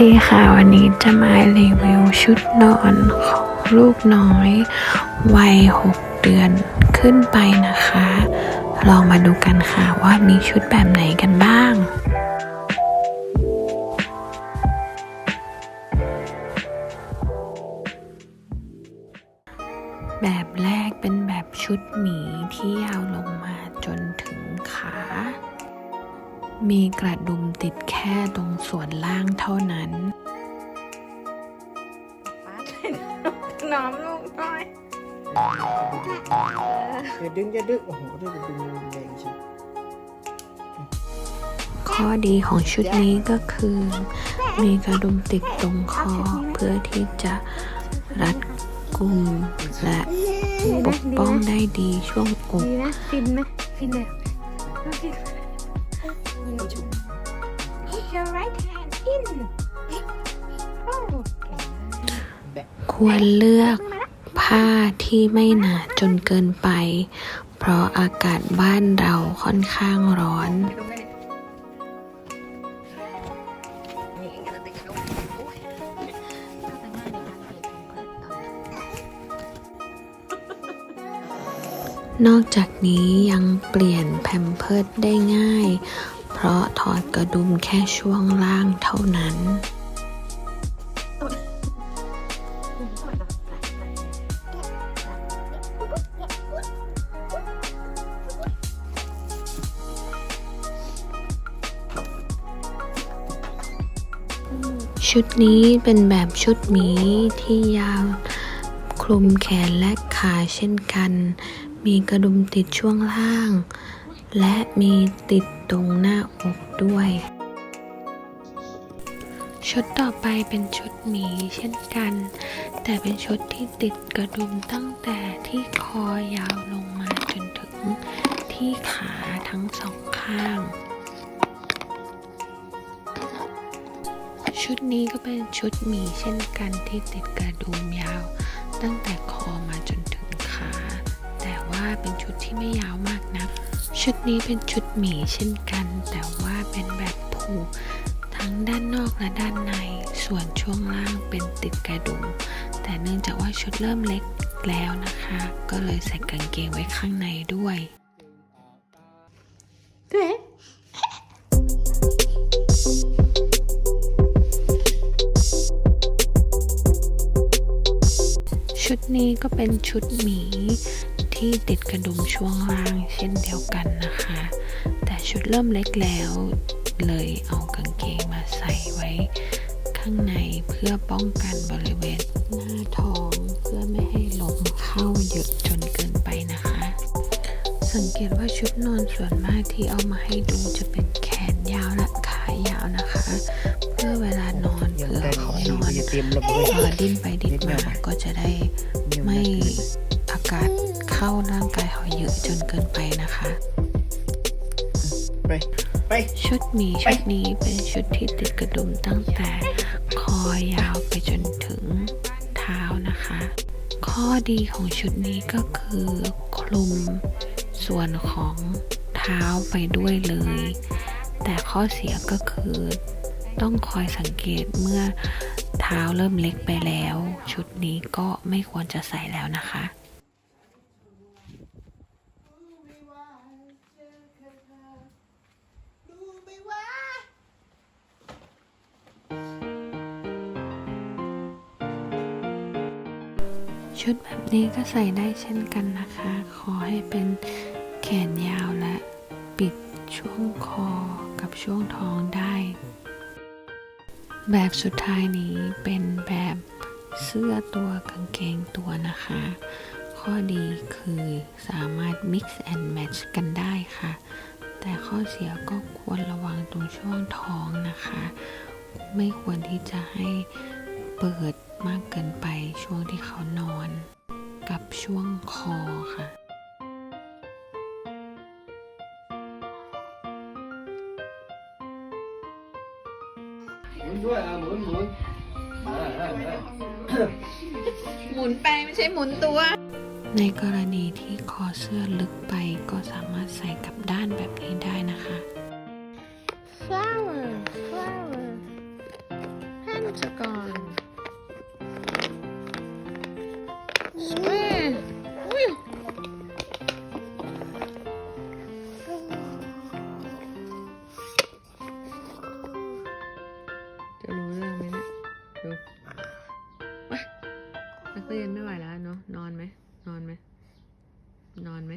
ดีค่ะ วันนี้จะมารีวิวชุดนอนของลูกน้อย วัย 6 เดือนขึ้นไปนะคะ ลองมาดูกันค่ะว่ามีชุดแบบไหนกันบ้างแบบแรกเป็นแบบชุดหมีที่ยาวลงมาจนถึงขา มีกระดุมติดแค่ตรงส่วนล่างเท่านั้นน้องลูกน้อยอย่าดึงอย่าดึงโอ้โหดึงดึงแรงใช่ข้อดีของชุดนี้ก็คือ มีกระดุมติดตรงคอเพื่อที่จะรัดกุมและปกป้องได้ดีช่วงอกดีนะฟินไหมฟินเลย ฟิน Put your right hand in โอ้ควรเลือกผ้าที่ไม่หนาจนเกินไป เพราะอากาศบ้านเราค่อนข้างร้อน นอกจากนี้ยังเปลี่ยนแพมเพิร์ดได้ง่าย เพราะถอดกระดุมแค่ช่วงล่างเท่านั้นชุดนี้เป็นแบบชุดหมีที่ยาวคลุมแขนและขาเช่นกัน มีกระดุมติดช่วงล่าง และมีติดตรงหน้าอกด้วย ชุดต่อไปเป็นชุดหมีเช่นกัน แต่เป็นชุดที่ติดกระดุมตั้งแต่ที่คอยาวลงมาจนถึงที่ขาทั้งสองข้าง ชุดนี้ก็เป็นชุดหมีเช่นกันที่ติดกระดุมยาว ตั้งแต่คอมาจนถึงขาาเป็นชุดที่ไม่ยาวมากนัก ชุดนี้เป็นชุดหมีเช่นกัน แต่ว่าเป็นแบบผูกทั้งด้านนอกและด้านใน ส่วนช่วงล่างเป็นติดกระดุม แต่เนื่องจากว่าชุดเริ่มเล็กแล้วนะคะ ก็เลยใส่กางเกงไว้ข้างในด้วยเก๋ชุดนี้ก็เป็นชุดหมี ที่ติดกระดุมช่วงล่างเช่นเดียวกันนะคะ แต่ชุดเริ่มเล็กแล้ว เลยเอากางเกงมาใส่ไว้ ข้างในเพื่อป้องกันบริเวณหน้าท้องเพื่อไม่ให้ลมเข้าเยอะจนเกินไปนะคะ สังเกตว่าชุดนอนส่วนมากที่เอามาให้ดูจะเป็นแขนยาวและขายาวนะคะ เพื่อเวลานอนยังเผื่อได้เขาขอนอนอย่าเตรียมระเบิดพอดิ้นไปดิ้นมาก็จะได้ไม่อากาศ เข้าร่างกายเขาเยอะจนเกินไปนะคะ ไป ไป ชุดหมีชุดนี้เป็นชุดที่ติดกระดุมตั้งแต่คอยาวไปจนถึงเท้านะคะ ข้อดีของชุดนี้ก็คือคลุมส่วนของเท้าไปด้วยเลย แต่ข้อเสียก็คือต้องคอยสังเกตเมื่อเท้าเริ่มเล็กไปแล้ว ชุดนี้ก็ไม่ควรจะใส่แล้วนะคะ ชุดแบบนี้ก็ใส่ได้เช่นกันนะคะ ขอให้เป็นแขนยาวและปิดช่วงคอกับช่วงท้องได้ แบบสุดท้ายนี้เป็นแบบเสื้อตัวกางเกงตัวนะคะ ข้อดีคือสามารถ mix and match กันได้ค่ะ แต่ข้อเสียก็ควรระวังตรงช่วงท้องนะคะ ไม่ควรที่จะให้ เปิดมากเกินไปช่วงที่เขานอน กับช่วงคอค่ะ หมุนด้วยอะหมุนหมุนอ่าอ่าอ่าหมุนไปไม่ใช่หมุนตัว ในกรณีที่คอเสื้อลึกไปก็สามารถใส่กับด้านแบบนี้ได้นะคะ flower flower ซะก่อ นักเรียนไม่ไหวแล้วเนาะนอนไหมนอนไหมนอนไหม